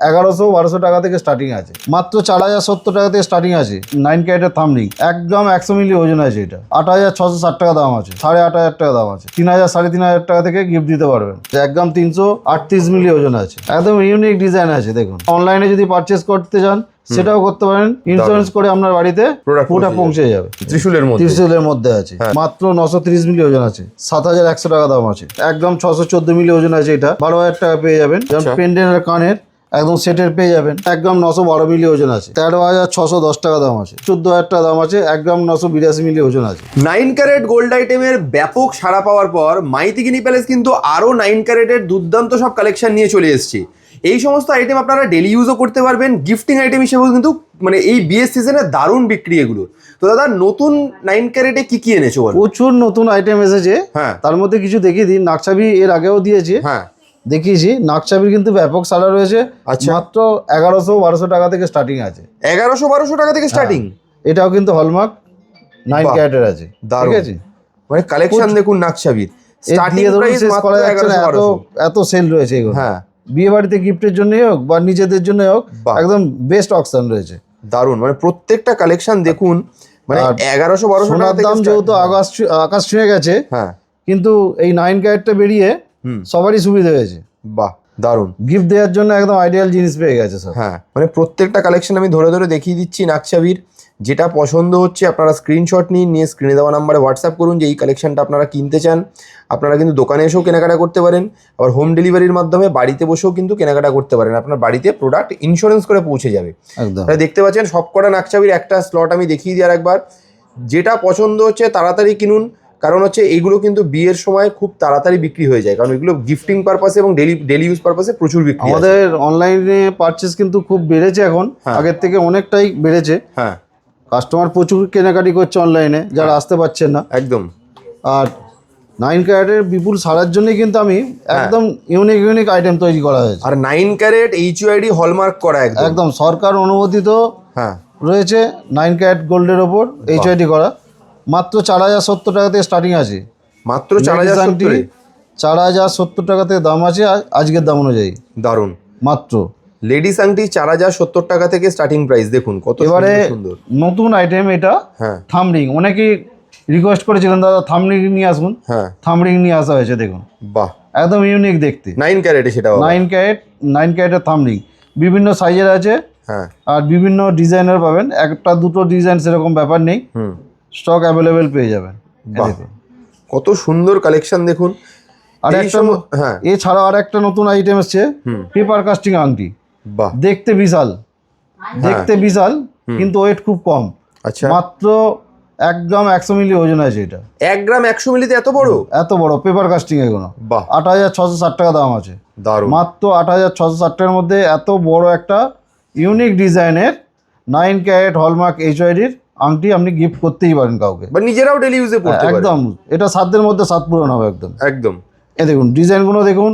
এগারোশো বারোশো টাকা থেকে স্টার্টিং আছে। মাত্র চার হাজার সত্তর টাকা থেকে স্টার্টিং আছে। নাইন ক্যারেটের থামরিং এক গ্রাম একশো মিলি ওজন আছে এটা। আট হাজার ছশো ষাট টাকা দাম আছে। সাড়ে আট হাজার টাকা দাম আছে। তিন হাজার সাড়ে তিন হাজার টাকা থেকে গিফট দিতে পারবেন। এক গ্রাম তিনশো আটত্রিশ মিলি ওজন আছে। একদম ইউনিক ডিজাইন আছে দেখুন। অনলাইনে যদি পারচেস করতে চান সেটাও করতে পারেন। ইন্স্যুরেন্স করে আপনার বাড়িতে পুরোটা পৌঁছে যাবে। ত্রিশুলের মধ্যে। ত্রিশুলের মধ্যে আছে। মাত্র নশো তিরিশ মিলি ওজন আছে। সাত হাজার একশো টাকা দাম আছে। একদম ছশো চোদ্দ মিলি ওজন আছে এটা। বারো হাজার টাকা পেয়ে যাবেন। যেমন আচ্ছা। পেন্ডেন্টের কানের। একদম সেটের পেয়ে যাবেন। এক গ্রাম নশো বারো মিলি ওজন আছে। তেরো হাজার ছশো দশ টাকা দাম আছে। চোদ্দ হাজার টাকা দাম আছে। এক গ্রাম নশো বিরাশি মিলি ওজন আছে। নাইন ক্যারেট গোল্ড আইটেমের ব্যাপক সাড়া পাওয়ার পর মাইতিগিনি প্যালেস কিন্তু আরও নাইন ক্যারেটের দুর্দান্ত সব কালেকশন নিয়ে চলে এসেছে। এই সমস্ত আইটেম আপনারা ডেলি ইউজও করতে পারবেন। গিফটিং আইটেম হিসেবেও কিন্তু মানে এই বিয়ের সিজনে দারুণ বিক্রি এগুলো। তো দাদা নতুন নাইন ক্যারেটে কি কি এনেছো প্রচুর নতুন আইটেম এসেছে। হ্যাঁ। তার মধ্যে কিছু দেখিয়ে দিই। নাকছাবি এর আগেও দিয়েছে। হ্যাঁ। দেখিয়েছি নাকছাবির কিন্তু ব্যাপক সালা রয়েছে আচ্ছা। মাত্র এগারোশো বারোশো টাকা থেকে স্টার্টিং আছে। এগারোশো বারোশো টাকা থেকে স্টার্টিং এটাও কিন্তু হলমার্ক নাইন ক্যারেটের আছে ঠিক আছে? মানে কালেকশন দেখুন নাকছাবির এর স্টার্টিং প্রাইস মাত্র এগারোশো এত এত সেল রয়েছে এগুলো। হ্যাঁ। বিয়ে বাড়িতে গিফটের জন্যই হোক বা নিজেদের জন্য হোক একদম বেস্ট অপশন রয়েছে। দারুণ মানে প্রত্যেকটা কালেকশন দেখুন মানে এগারোশো বারোশো টাকা দাম যেহেতু আকাশ আকাশ ছুঁয়ে গেছে হ্যাঁ। কিন্তু এই নাইন ক্যারেটটা বেরিয়ে সবারই সুবিধা হয়েছে। বাহ দারুণ। গিফট দেওয়ার জন্য একদম আইডিয়াল জিনিস পেয়ে গেছে স্যার হ্যাঁ মানে প্রত্যেকটা কালেকশন আমি ধরে ধরে দেখিয়ে দিচ্ছি নাকছাবির। যেটা পছন্দ হচ্ছে আপনারা স্ক্রিনশট নিন নিয়ে স্ক্রিনে দেওয়া নাম্বারে হোয়াটসঅ্যাপ করুন যে এই কালেকশনটা আপনারা কিনতে চান। আপনারা কিন্তু দোকানে এসেও কেনাকাটা করতে পারেন। আবার হোম ডেলিভারির মাধ্যমে বাড়িতে বসেও কিন্তু কেনাকাটা করতে পারেন। আপনার বাড়িতে প্রোডাক্ট ইন্স্যুরেন্স করে পৌঁছে যাবে। আপনারা দেখতে পাচ্ছেন সবকটা নাকছাবির একটা স্লট আমি দেখিয়ে দিই আর একবার যেটা পছন্দ হচ্ছে তাড়াতাড়ি কিনুন। কারণ হচ্ছে এগুলো কিন্তু বিয়ের সময় খুব তাড়াতাড়ি বিক্রি হয়ে যায়। কারণ এগুলো গিফটিং পারপাসে এবং ডেলি ডেলি ইউজ পারপাসে প্রচুর বিক্রি। আমাদের অনলাইনে পারচেস কিন্তু খুব বেড়েছে এখন। হ্যাঁ। আগের থেকে অনেকটাই বেড়েছে। হ্যাঁ। কাস্টমার প্রচুর কেনাকাটি করছে অনলাইনে যারা আসতে পারছেন না। একদম। আর নাইন ক্যারেটের বিপুল সারার জন্যই কিন্তু আমি একদম ইউনিক ইউনিক আইটেম তৈরি করা হয়েছে। আর nine carat H HUID hallmark করা একদম। একদম সরকার অনুমোদিত হ্যাঁ। রয়েছে নাইন ক্যারেট গোল্ডের ওপর এইচ এইচআইডি করা। মাত্র চার হাজার সত্তর টাকা থেকে স্টার্টিং আছে। মাত্র চার হাজার চার হাজার সত্তর টাকা থেকে দাম আছে আজ- আজকের দাম অনুযায়ী। দারুণ। মাত্র। লেডিস আংটি চার হাজার সত্তর টাকা থেকে স্টার্টিং প্রাইস দেখুন কত এবারে নতুন আইটেম এটা হ্যাঁ। থামরিং অনেকেই রিকোয়েস্ট করেছিলেন দাদা থামরিং নিয়ে আসুন। হ্যাঁ। থামরিং নিয়ে আসা হয়েছে দেখুন। বাহ। একদম ইউনিক দেখতে। নাইন ক্যারেটে সেটা নাইন ক্যারেট নাইন ক্যারেটের থামরিং বিভিন্ন সাইজের আছে। হ্যাঁ। আর বিভিন্ন ডিজাইনের পাবেন। একটা দুটো ডিজাইন সেরকম ব্যাপার নেই। স্টক অ্যাভেলেবেল পেয়ে যাবেন। কত সুন্দর কালেকশন দেখুন। আর একটা হ্যাঁ। এছাড়া আর একটা নতুন আইটেম এসছে হুম। পেপার কাস্টিং আংটি। বাহ। দেখতে বিশাল। দেখতে বিশাল কিন্তু ওয়েট খুব কম। আচ্ছা। মাত্র এক গ্রাম একশো মিলি ওজন আছে এটা। এক গ্রাম একশো মিলিতে এত বড়? এত বড় পেপার কাস্টিং এগুলো বাহ। আট হাজার ছশো ষাট টাকা দাম আছে। দারুণ। মাত্র আট হাজার ছশো ষাট টাকার মধ্যে এত বড় একটা ইউনিক ডিজাইনের নাইন ক্যারেট হলমার্ক এইচআইডির আংটি আপনি গিফট করতেই পারেন কাউকে। বা নিজেরাও ডেলি ইউজে পড়তে পারে একদম। এটা সাধ্যের মধ্যে সাত পূরণ হবে একদম। একদম। এ দেখুন ডিজাইনগুলো দেখুন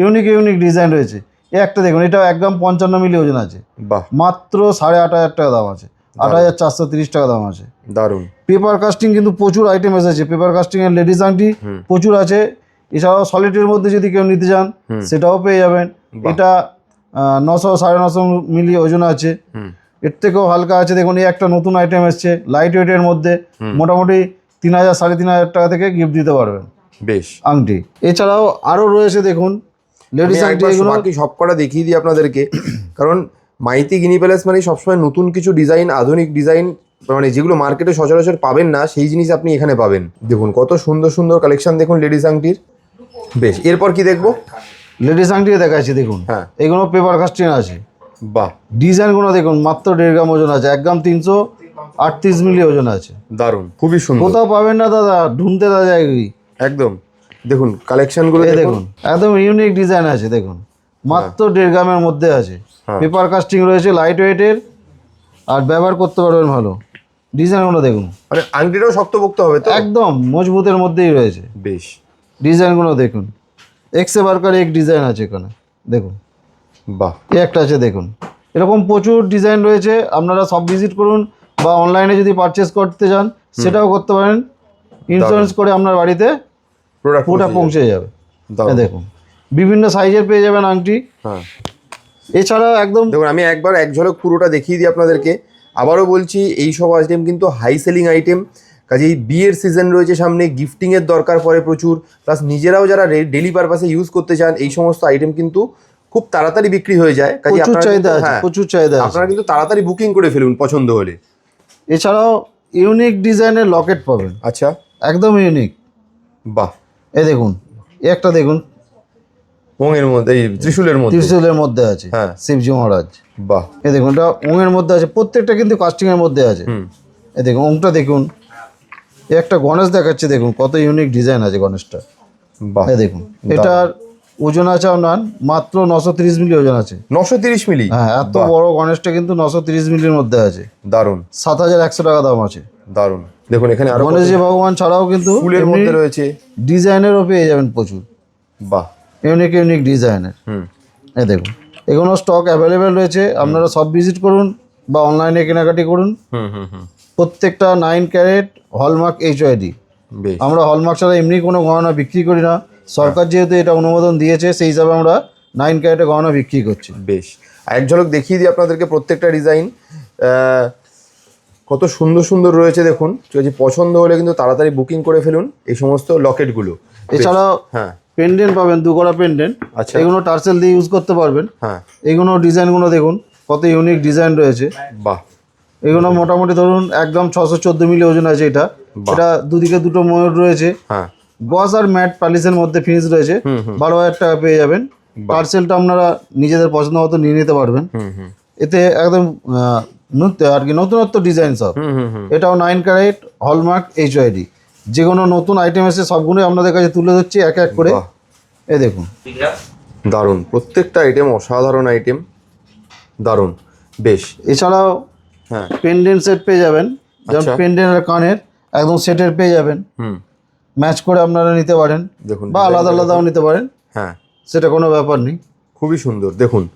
ইউনিক ইউনিক ডিজাইন রয়েছে। এ একটা দেখুন এটা এক গ্রাম পঞ্চান্ন মিলি ওজন আছে। বাহ। মাত্র সাড়ে আট হাজার টাকা দাম আছে। আট হাজার চারশো তিরিশ টাকা দাম আছে। দারুণ। পেপার কাস্টিং কিন্তু প্রচুর আইটেম এসেছে। পেপার কাস্টিং এর লেডিস আংটি প্রচুর আছে। এছাড়াও সলিডের মধ্যে যদি কেউ নিতে চান সেটাও পেয়ে যাবেন। এটা নশো সাড়ে নশো মিলি ওজন আছে। এর থেকেও হালকা আছে। দেখুন এই একটা নতুন আইটেম এসছে লাইট ওয়েটের মধ্যে মোটামুটি তিন হাজার সাড়ে তিন হাজার টাকা থেকে গিফট দিতে পারবেন। বেশ। আংটি। এছাড়াও আরও রয়েছে দেখুন লেডিস আংটি এগুলো। বাকি সবকটা দেখিয়ে দিই আপনাদেরকে। কারণ মাইতি গিনি প্যালেস মানে সবসময় নতুন কিছু ডিজাইন আধুনিক ডিজাইন মানে যেগুলো মার্কেটে সচরাচর পাবেন না সেই জিনিস আপনি এখানে পাবেন। দেখুন কত সুন্দর সুন্দর কালেকশন দেখুন লেডিস আংটির। বেশ এরপর কি দেখব? লেডিস আংটি দেখাচ্ছি দেখুন। হ্যাঁ। এগুলো পেপার কাস্টিং আছে। বাহ। ডিজাইনগুলো দেখুন মাত্র দেড় গ্রাম ওজন আছে এক গ্রাম তিনশো আটত্রিশ মিলি ওজন আছে। দারুণ খুবই সুন্দর। কোথাও পাবেন না দাদা ঢুনতে দাদা একদম। দেখুন কালেকশনগুলো দেখুন। একদম ইউনিক ডিজাইন আছে দেখুন। মাত্র দেড় গ্রামের মধ্যে আছে। হ্যাঁ। পেপার কাস্টিং রয়েছে লাইট ওয়েটের আর ব্যবহার করতে পারবেন ভালো। ডিজাইনগুলো দেখুন। মানে আংটিটাও শক্তপোক্ত হবে তো? একদম মজবুতের মধ্যেই রয়েছে। বেশ। ডিজাইনগুলো দেখুন। এক্সে বার্কার এক ডিজাইন আছে এখানে দেখুন। বাহ। এ একটা আছে দেখুন। এরকম প্রচুর ডিজাইন রয়েছে আপনারা সব ভিজিট করুন বা অনলাইনে যদি পারচেস করতে চান সেটাও করতে পারেন। ইন্স্যুরেন্স করে আপনার বাড়িতে প্রোডাক্ট পুরোটা পৌঁছে যাবে। দেখুন বিভিন্ন সাইজের পেয়ে যাবেন আংটি। হ্যাঁ। এছাড়াও একদম দেখুন আমি একবার এক ঝলক পুরোটা দেখিয়ে দিই আপনাদেরকে। আবারও বলছি এই সব আইটেম কিন্তু হাই সেলিং আইটেম কাজেই বিয়ের সিজন রয়েছে সামনে গিফটিংয়ের দরকার পড়ে প্রচুর। প্লাস নিজেরাও যারা ডেলি পারপাসে ইউজ করতে চান এই সমস্ত আইটেম কিন্তু খুব তাড়াতাড়ি বিক্রি হয়ে যায়। প্রচুর চাহিদা আছে হ্যাঁ, প্রচুর চাহিদা আপনারা কিন্তু তাড়াতাড়ি বুকিং করে ফেলুন পছন্দ হলে। এছাড়াও ইউনিক ডিজাইনের লকেট পাবেন। আচ্ছা। একদম ইউনিক। বাহ। এ দেখুন একটা দেখুন। ওঙের মধ্যে এই ত্রিশূলের মধ্যে। ত্রিশুলের মধ্যে আছে হ্যাঁ। শিবজি মহারাজ। বাহ। এ দেখুন এটা ওঙের মধ্যে আছে প্রত্যেকটা কিন্তু কাস্টিং এর মধ্যে আছে। এ দেখুন ওংটা দেখুন। একটা গণেশ দেখাচ্ছে দেখুন কত ইউনিক ডিজাইন আছে গণেশটা। বাহ। এ দেখুন এটার ওজন আছে আপনার মাত্র নশো তিরিশ মিলি ওজন আছে। নশো তিরিশ মিলি? হ্যাঁ এত বড় গণেশটা কিন্তু নশো তিরিশ মিলির মধ্যে আছে। দারুণ। সাত হাজার একশো টাকা দাম আছে। দারুণ। দেখুন এখানে আরও গণেশজি ভগবান ছাড়াও কিন্তু ফুলের মধ্যে রয়েছে। ডিজাইনেরও পেয়ে যাবেন প্রচুর। বাহ। ইউনিক ইউনিক ডিজাইনের। হুম। এই দেখুন এগুলো স্টক অ্যাভেলেবেল রয়েছে। আপনারা সব ভিজিট করুন বা অনলাইনে কেনাকাটি করুন। হুম হুম হুম। প্রত্যেকটা নাইন ক্যারেট হলমার্ক বেশ। আমরা হলমার্ক ছাড়া এমনি কোনো গহনা বিক্রি করি না। সরকার যেহেতু এটা অনুমোদন দিয়েছে সেই হিসাবে আমরা নাইন ক্যারেটের গহনা বিক্রি করছি। বেশ। এক ঝলক দেখিয়ে দিই আপনাদেরকে প্রত্যেকটা ডিজাইন কত সুন্দর সুন্দর রয়েছে দেখুন। যদি পছন্দ হলে কিন্তু তাড়াতাড়ি বুকিং করে ফেলুন এই সমস্ত লকেটগুলো। এছাড়াও হ্যাঁ। পেন্ডেন্ট পাবেন দুগড়া পেন্ডেন্ট আচ্ছা। এগুলো টার্সেল দিয়ে ইউজ করতে পারবেন। হ্যাঁ। এগুলো ডিজাইনগুলো দেখুন কত ইউনিক ডিজাইন রয়েছে। বাহ। এগুলো মোটামুটি ধরুন একদম ছশো চোদ্দ মিলি ওজন আছে এটা। এটা দুদিকে দুটো ময়ূর রয়েছে। হ্যাঁ। গস আর ম্যাট পালিশের মধ্যে ফিনিশ রয়েছে। বারো হাজার টাকা পেয়ে যাবেন। পার্সেলটা আপনারা নিজেদের পছন্দ মতো নিয়ে নিতে পারবেন। এতে একদম আর কি নতুনত্ব ডিজাইন সব। এটাও নাইন ক্যারেট হলমার্ক এইচওয়াইডি যে কোনো নতুন আইটেম এসে সবগুলোই আপনাদের কাছে তুলে ধরছি এক এক করে। এ দেখুন। দারুণ। প্রত্যেকটা আইটেম অসাধারণ আইটেম দারুণ। বেশ। এছাড়াও হ্যাঁ। পেন্ডেন্ট সেট পেয়ে যাবেন। যেমন আচ্ছা। পেন্ডেন্ট আর কানের একদম সেটের পেয়ে যাবেন। হুম। ম্যাচ করে আপনারা নিতে পারেন দেখুন বা আলাদা আলাদাও নিতে পারেন। হ্যাঁ। সেটা কোনো ব্যাপার নেই। খুবই সুন্দর। দেখুন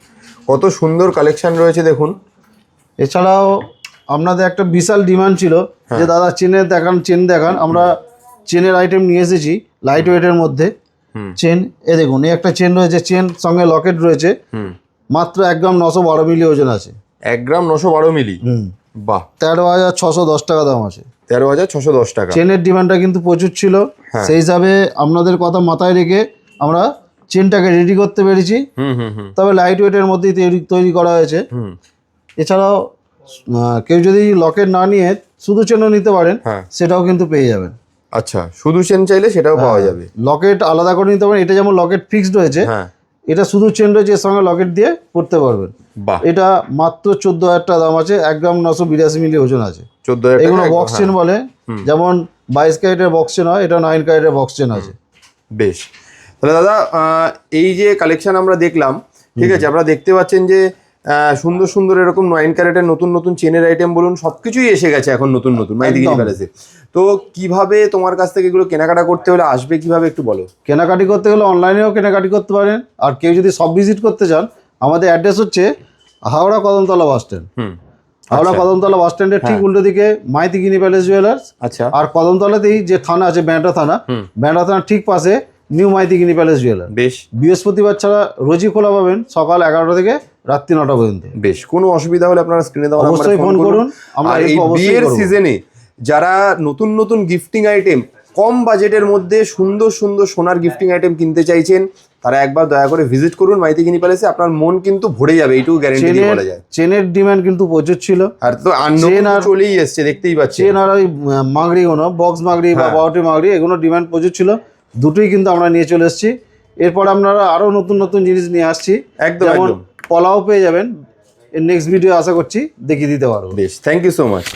কত সুন্দর কালেকশন রয়েছে দেখুন। এছাড়াও আপনাদের একটা বিশাল ডিমান্ড ছিল হ্যাঁ। যে দাদা চেনের দেখান চেন দেখান। আমরা চেনের আইটেম নিয়ে এসেছি লাইট ওয়েটের মধ্যে। চেন এ দেখুন এই একটা চেন রয়েছে চেন সঙ্গে লকেট রয়েছে। হুম। মাত্র গ্রাম নশো বারো মিলি ওজন আছে। এক গ্রাম নশো বারো মিলি হুম। বাহ। তেরো হাজার ছশো দশ টাকা দাম আছে। তেরো হাজার ছশো দশ টাকা। চেনের ডিমান্ডটা কিন্তু প্রচুর ছিল। হ্যাঁ। সেই হিসাবে আপনাদের কথা মাথায় রেখে আমরা চেনটাকে রেডি করতে পেরেছি। হুম হুম হুম। তবে লাইট ওয়েটের মধ্যেই তৈরি তৈরি করা হয়েছে। হুম। এছাড়াও কেউ যদি লকেট না নিয়ে শুধু চেনও নিতে পারেন হ্যাঁ। সেটাও কিন্তু পেয়ে যাবেন। আচ্ছা শুধু চেন চাইলে সেটাও পাওয়া যাবে। লকেট আলাদা করে নিতে পারেন। এটা যেমন লকেট ফিক্সড রয়েছে হ্যাঁ। এটা শুধু চেন রয়েছে এর সঙ্গে লকেট দিয়ে পড়তে পারবেন। এটা মাত্র চোদ্দ হাজার টাকা দাম আছে এক গ্রাম নশো বিরাশি মিলি ওজন আছে। এগুলো বক্স চেন হ্যাঁ, বলে যেমন বাইশ ক্যারেটের বক্স চেন হয় এটা নাইন ক্যারেটের বক্স চেন আছে। বেশ। তাহলে দাদা এই যে কালেকশন আমরা দেখলাম ঠিক আছে আপনারা দেখতে পাচ্ছেন যে সুন্দর সুন্দর এরকম নয়ন ক্যারেটের নতুন নতুন চেনের আইটেম বলুন সবকিছুই এসে গেছে এখন নতুন নতুন একদম। প্যালেসে তো কীভাবে তোমার কাছ থেকে এগুলো কেনাকাটা করতে হলে আসবে কীভাবে একটু বলো? কেনাকাটি করতে গেলে অনলাইনেও কেনাকাটি করতে পারেন। আর কেউ যদি সব ভিজিট করতে চান আমাদের অ্যাড্রেস হচ্ছে হাওড়া কদমতলা বাস স্ট্যান্ড হুম। হাওড়া কদমতলা বাস স্ট্যান্ডের ঠিক উল্টো দিকে মাইতিগিনি প্যালেস জুয়েলার্স আচ্ছা। আর কদমতলাতেই যে থানা আছে ব্যান্ডা থানা। ব্যান্ডা থানার ঠিক পাশে নিউ মাইতিগিনি প্যালেস জুয়েলার। বেশ। বৃহস্পতিবার ছাড়া রোজই খোলা পাবেন সকাল এগারোটা থেকে রাত্রি নটা পর্যন্ত। বেশ কোনো অসুবিধা হলে আপনারা স্ক্রিনে দেওয়া অবশ্যই ফোন করুন। আমরা এই বিয়ের সিজনে যারা নতুন নতুন গিফটিং আইটেম কম বাজেটের মধ্যে সুন্দর সুন্দর সোনার গিফটিং আইটেম কিনতে চাইছেন তারা একবার দয়া করে ভিজিট করুন মাইতিগিনি প্যালেসে আপনার মন কিন্তু ভরে যাবে এইটুকু গ্যারেন্টি দিয়ে বলা যায়। চেনের ডিমান্ড কিন্তু প্রচুর ছিল। আর তো চেন আর- চলেই এসছে দেখতেই পাচ্ছি চেন আর ওই আহ, মাংড়িগুলো বক্স মাংড়ি বা হ্যাঁ। বারোটি মাংড়ি এগুলো ডিমান্ড প্রচুর ছিল। দুটোই কিন্তু আমরা নিয়ে চলে এসেছি। এরপর আপনারা আরও নতুন নতুন জিনিস নিয়ে আসছি। একদম যেমন পলাও পেয়ে যাবেন। এর নেক্সট ভিডিও আশা করছি দেখিয়ে দিতে পারব। বেশ থ্যাংক ইউ সো মাচ